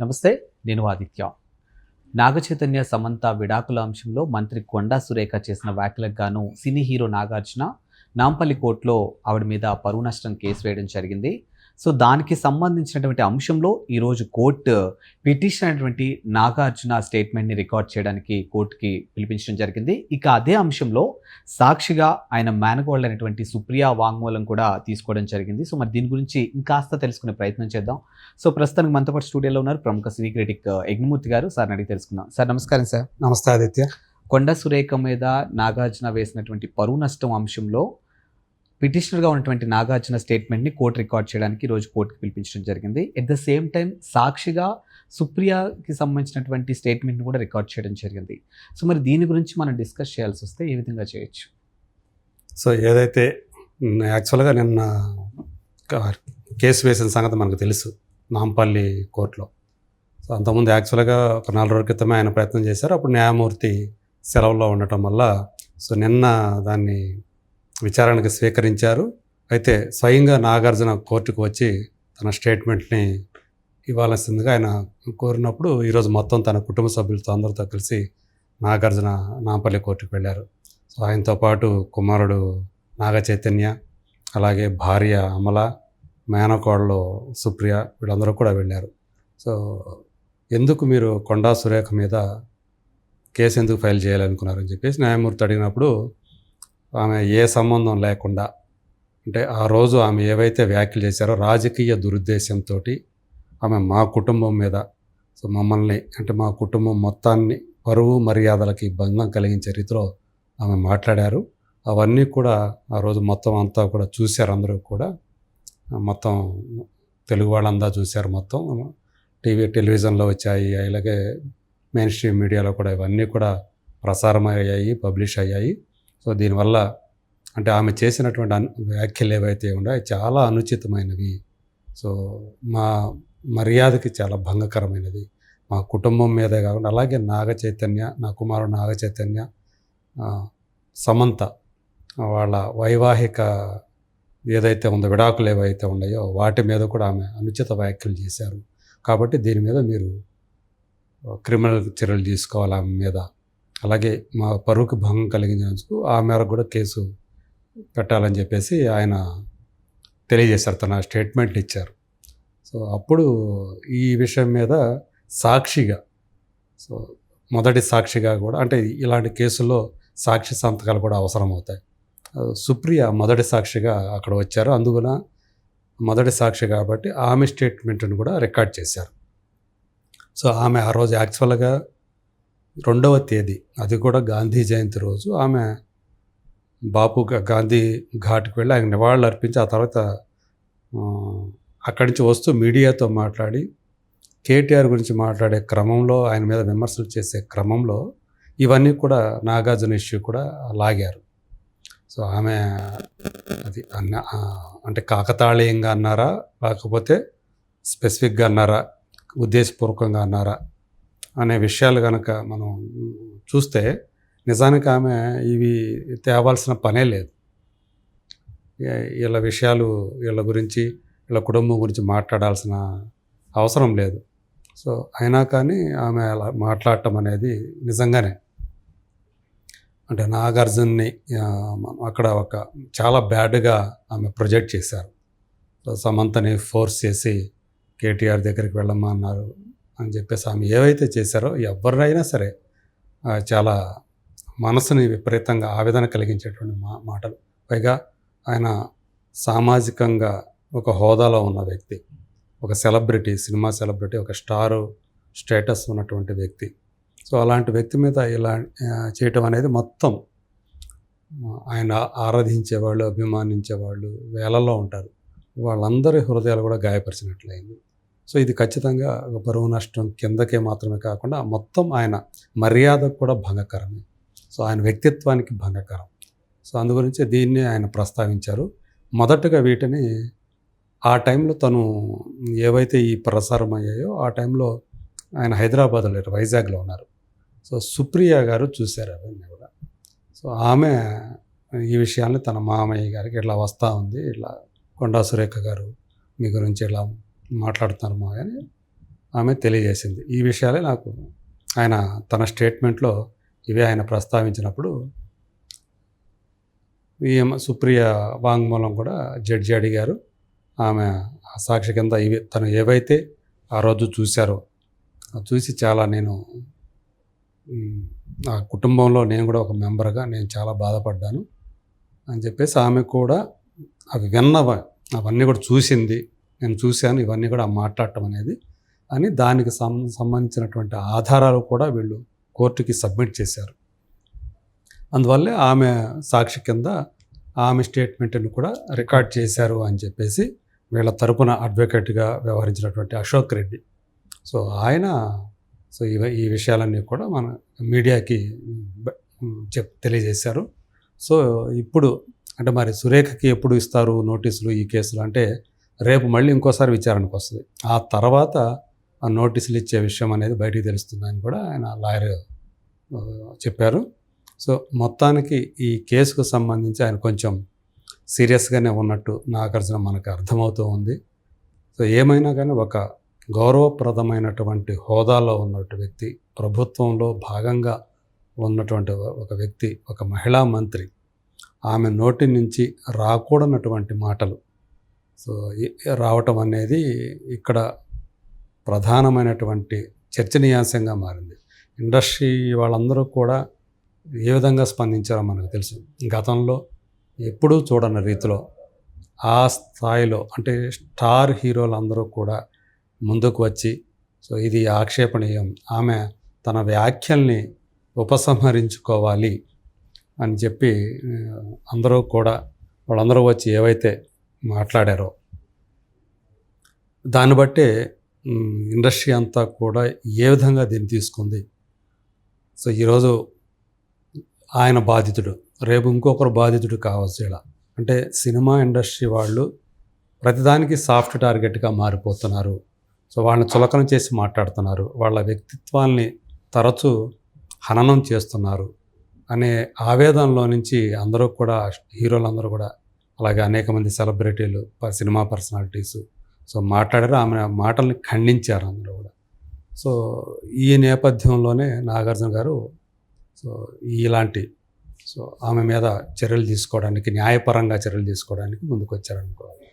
నమస్తే నేను ఆదిత్య. నాగచైతన్య సమంత విడాకుల అంశంలో మంత్రి కొండా సురేఖ చేసిన వ్యాఖ్యలకు గాను సినీ హీరో నాగార్జున నాంపల్లి కోర్టులో ఆవిడ మీద పరువు నష్టం కేసు వేయడం జరిగింది. సో దానికి సంబంధించినటువంటి అంశంలో ఈరోజు కోర్టు పిటిషన్ అయినటువంటి నాగార్జున స్టేట్మెంట్ని రికార్డ్ చేయడానికి కోర్టుకి పిలిపించడం జరిగింది. ఇక అదే అంశంలో సాక్షిగా ఆయన మేనగోల్డ్ అయినటువంటి సుప్రియా వాంగ్మూలం కూడా తీసుకోవడం జరిగింది. సో మరి దీని గురించి ఇంకాస్త తెలుసుకునే ప్రయత్నం చేద్దాం. సో ప్రస్తుతానికి మనతో పాటు స్టూడియోలో ఉన్నారు ప్రముఖ సినీ క్రిటిక్ యజ్ఞమూర్తి గారు. సార్ అడిగి తెలుసుకుందాం. సార్ నమస్కారం సార్. నమస్తే ఆదిత్య. కొండ సురేఖ మీద నాగార్జున వేసినటువంటి పరువు నష్టం అంశంలో పిటిషనర్గా ఉన్నటువంటి నాగార్జున స్టేట్మెంట్ని కోర్టు రికార్డ్ చేయడానికి రోజు కోర్టుకి పిలిపించడం జరిగింది. ఎట్ ద సేమ్ టైం సాక్షిగా సుప్రియాకి సంబంధించినటువంటి స్టేట్మెంట్ని కూడా రికార్డ్ చేయడం జరిగింది. సో మరి దీని గురించి మనం డిస్కస్ చేయాల్సి వస్తే ఏ విధంగా చేయొచ్చు? సో ఏదైతే యాక్చువల్గా నిన్న కేసు వేసిన సంగతి మనకు తెలుసు నాంపల్లి కోర్టులో. సో అంతకుముందు యాక్చువల్గా ఒక నాలుగు రోజుల క్రితమే ఆయన ప్రయత్నం చేశారు. అప్పుడు న్యాయమూర్తి సెలవులో ఉండటం వల్ల సో నిన్న దాన్ని విచారణకు స్వీకరించారు. అయితే స్వయంగా నాగార్జున కోర్టుకు వచ్చి తన స్టేట్మెంట్ని ఇవ్వాల్సిందిగా ఆయన కోరినప్పుడు ఈరోజు మొత్తం తన కుటుంబ సభ్యులతో అందరితో కలిసి నాగార్జున నాంపల్లి కోర్టుకు వెళ్ళారు. సో ఆయనతో పాటు కుమారుడు నాగ చైతన్య అలాగే భార్య అమల మేనకోడలు సుప్రియ వీళ్ళందరూ కూడా వెళ్ళారు. సో ఎందుకు మీరు కొండా సురేఖ మీద కేసు ఎందుకు ఫైల్ చేయాలనుకున్నారని చెప్పేసి న్యాయమూర్తి అడిగినప్పుడు ఆమె ఏ సంబంధం లేకుండా అంటే ఆ రోజు ఆమె ఏవైతే వ్యాఖ్యలు చేశారో రాజకీయ దురుద్దేశంతో ఆమె మా కుటుంబం మీద సో మమ్మల్ని అంటే మా కుటుంబం మొత్తాన్ని పరువు మర్యాదలకి భంగం కలిగించే రీతిలో ఆమె మాట్లాడారు. అవన్నీ కూడా ఆ రోజు మొత్తం అంతా కూడా చూశారు అందరూ కూడా. మొత్తం తెలుగు వాళ్ళందా చూశారు మొత్తం. టీవీ టెలివిజన్లో వచ్చాయి అలాగే మెయిన్ స్ట్రీమ్ మీడియాలో కూడా ఇవన్నీ కూడా ప్రసారం అయ్యాయి పబ్లిష్ అయ్యాయి. సో దీనివల్ల అంటే ఆమె చేసినటువంటి అను వ్యాఖ్యలు ఏవైతే ఉన్నాయో చాలా అనుచితమైనవి. సో మా మర్యాదకి చాలా భంగకరమైనది. మా కుటుంబం మీదే కాకుండా అలాగే నాగ చైతన్య నా కుమారుడు నాగ చైతన్య సమంత వాళ్ళ వైవాహిక ఏదైతే ఉందో విడాకులు ఏవైతే ఉన్నాయో వాటి మీద కూడా ఆమె అనుచిత వ్యాఖ్యలు చేశారు. కాబట్టి దీని మీద మీరు క్రిమినల్ చర్యలు తీసుకోవాలి ఆమె మీద. అలాగే మా పరువుకు భంగం కలిగించినందుకు ఆ మేరకు కూడా కేసు పెట్టాలని చెప్పేసి ఆయన తెలియజేశారు. తన స్టేట్మెంట్లు ఇచ్చారు. సో అప్పుడు ఈ విషయం మీద సాక్షిగా సో మొదటి సాక్షిగా కూడా అంటే ఇలాంటి కేసుల్లో సాక్షి సంతకాలు కూడా అవసరం అవుతాయి సుప్రియ మొదటి సాక్షిగా అక్కడ వచ్చారు. అందువలన మొదటి సాక్షి కాబట్టి ఆమె స్టేట్మెంట్ని కూడా రికార్డ్ చేశారు. సో ఆమె ఆ రోజు యాక్చువల్గా రెండవ తేదీ. అది కూడా గాంధీ జయంతి రోజు. ఆమె బాపు గాంధీ ఘాట్కి వెళ్ళి ఆయన నివాళులు అర్పించి ఆ తర్వాత అక్కడి నుంచి వస్తూ మీడియాతో మాట్లాడి కేటీఆర్ గురించి మాట్లాడే క్రమంలో ఆయన మీద విమర్శలు చేసే క్రమంలో ఇవన్నీ కూడా నాగార్జున ఇష్యూ కూడా లాగారు. సో ఆమె అది అన్న అంటే కాకతాళీయంగా అన్నారా? లేకపోతే స్పెసిఫిక్గా అన్నారా? ఉద్దేశపూర్వకంగా అన్నారా? అనే విషయాలు కనుక మనం చూస్తే నిజానికి ఆమె ఇవి తేవాల్సిన పనే లేదు. వీళ్ళ విషయాలు వీళ్ళ గురించి వీళ్ళ కుటుంబం గురించి మాట్లాడాల్సిన అవసరం లేదు. సో అయినా కానీ ఆమె అలా మాట్లాడటం అనేది నిజంగానే. అంటే నాగార్జున్ని అక్కడ ఒక చాలా బ్యాడ్గా ఆమె ప్రొజెక్ట్ చేశారు. సమంతని ఫోర్స్ చేసి కేటీఆర్ దగ్గరికి వెళ్ళమన్నారు. అని చెప్పేసి ఆమె ఏవైతే చేశారో ఎవరైనా సరే చాలా మనసుని విపరీతంగా ఆవేదన కలిగించేటువంటి మా మాటలు. పైగా ఆయన సామాజికంగా ఒక హోదాలో ఉన్న వ్యక్తి ఒక సెలబ్రిటీ సినిమా సెలబ్రిటీ ఒక స్టారు స్టేటస్ ఉన్నటువంటి వ్యక్తి. సో అలాంటి వ్యక్తి మీద ఇలా చేయటం అనేది మొత్తం ఆయన ఆరాధించేవాళ్ళు అభిమానించేవాళ్ళు వేలల్లో ఉంటారు. వాళ్ళందరి హృదయాలు కూడా గాయపరిచినట్లయింది. సో ఇది ఖచ్చితంగా బరువు నష్టం కిందకే మాత్రమే కాకుండా మొత్తం ఆయన మర్యాదకు కూడా భంగకరమే. సో ఆయన వ్యక్తిత్వానికి భంగకరం. సో అందు గురించి దీన్ని ఆయన ప్రస్తావించారు. మొదటగా వీటిని ఆ టైంలో తను ఏవైతే ఈ ప్రసారం అయ్యాయో ఆ టైంలో ఆయన హైదరాబాద్లో లేరు వైజాగ్లో ఉన్నారు. సో సుప్రియ గారు చూశారు అవన్నీ కూడా. సో ఆమె ఈ విషయాన్ని తన మామయ్య గారికి ఇట్లా వస్తూ ఉంది ఇట్లా కొండా సురేఖ గారు మీ గురించి ఇలా మాట్లాడుతున్నారు మా అని ఆమె తెలియజేసింది. ఈ విషయాలే నాకు ఆయన తన స్టేట్మెంట్లో ఇవే ఆయన ప్రస్తావించినప్పుడు విఎం సుప్రియ వాంగ్మూలం కూడా జడ్జి అడిగారు. ఆమె ఆ సాక్షి కింద ఇవి తను ఏవైతే ఆ రోజు చూశారో చూసి చాలా నేను ఆ కుటుంబంలో నేను కూడా ఒక మెంబర్గా నేను చాలా బాధపడ్డాను అని చెప్పేసి ఆమె కూడా అవి విన్నవ అవన్నీ కూడా చూసింది. నేను చూశాను ఇవన్నీ కూడా మాట్లాడటం అనేది. అని దానికి సం సంబంధించినటువంటి ఆధారాలు కూడా వీళ్ళు కోర్టుకి సబ్మిట్ చేశారు. అందువల్లే ఆమె సాక్షి కింద ఆమె స్టేట్మెంట్ని కూడా రికార్డ్ చేశారు అని చెప్పేసి వీళ్ళ తరపున అడ్వకేట్గా వ్యవహరించినటువంటి అశోక్ రెడ్డి. సో ఆయన సో ఇవ ఈ విషయాలన్నీ కూడా మన మీడియాకి చెప్ తెలియజేశారు. సో ఇప్పుడు అంటే మరి సురేఖకి ఎప్పుడు ఇస్తారు నోటీసులు ఈ కేసులు? అంటే రేపు మళ్ళీ ఇంకోసారి విచారణకు వస్తుంది. ఆ తర్వాత ఆ నోటీసులు ఇచ్చే విషయం అనేది బయటికి తెలుస్తుందని కూడా ఆయన లాయర్ చెప్పారు. సో మొత్తానికి ఈ కేసుకు సంబంధించి ఆయన కొంచెం సీరియస్గానే ఉన్నట్టు నాగార్జున మనకు అర్థమవుతూ ఉంది. సో ఏమైనా కానీ ఒక గౌరవప్రదమైనటువంటి హోదాలో ఉన్నటువంటి వ్యక్తి ప్రభుత్వంలో భాగంగా ఉన్నటువంటి ఒక వ్యక్తి ఒక మహిళా మంత్రి ఆమె నోటి నుంచి రాకూడనటువంటి మాటలు సో రావటం అనేది ఇక్కడ ప్రధానమైనటువంటి చర్చనీయాంశంగా మారింది. ఇండస్ట్రీ వాళ్ళందరూ కూడా ఏ విధంగా స్పందించారో మనకు తెలుసు. గతంలో ఎప్పుడూ చూడని రీతిలో ఆ స్థాయిలో అంటే స్టార్ హీరోలందరూ కూడా ముందుకు వచ్చి సో ఇది ఆక్షేపణీయం. ఆమె తన వ్యాఖ్యల్ని ఉపసంహరించుకోవాలి అని చెప్పి అందరూ కూడా వాళ్ళందరూ వచ్చి ఏవైతే మాట్లాడారో. దాన్ని బట్టే ఇండస్ట్రీ అంతా కూడా ఏ విధంగా దీన్ని తీసుకుంది? సో ఈరోజు ఆయన బాధితుడు రేపు ఇంకొకరు బాధితుడు కావచ్చు ఇలా. అంటే సినిమా ఇండస్ట్రీ వాళ్ళు ప్రతిదానికి సాఫ్ట్ టార్గెట్గా మారిపోతున్నారు. సో వాళ్ళని చులకన చేసి మాట్లాడుతున్నారు. వాళ్ళ వ్యక్తిత్వాల్ని తరచూ హననం చేస్తున్నారు అనే ఆవేదనలో నుంచి అందరూ కూడా హీరోలందరూ కూడా అలాగే అనేక మంది సెలబ్రిటీలు ప- సినిమా పర్సనాలిటీస్. సో మాట్లాడారు. ఆమె మాటల్ని ఖండించారు అందులో కూడా. సో ఈ నేపథ్యంలోనే నాగార్జున గారు సో ఇలాంటి సో ఆమె మీద చర్యలు తీసుకోవడానికి న్యాయపరంగా చర్యలు తీసుకోవడానికి ముందుకు వచ్చారనుకోవాలి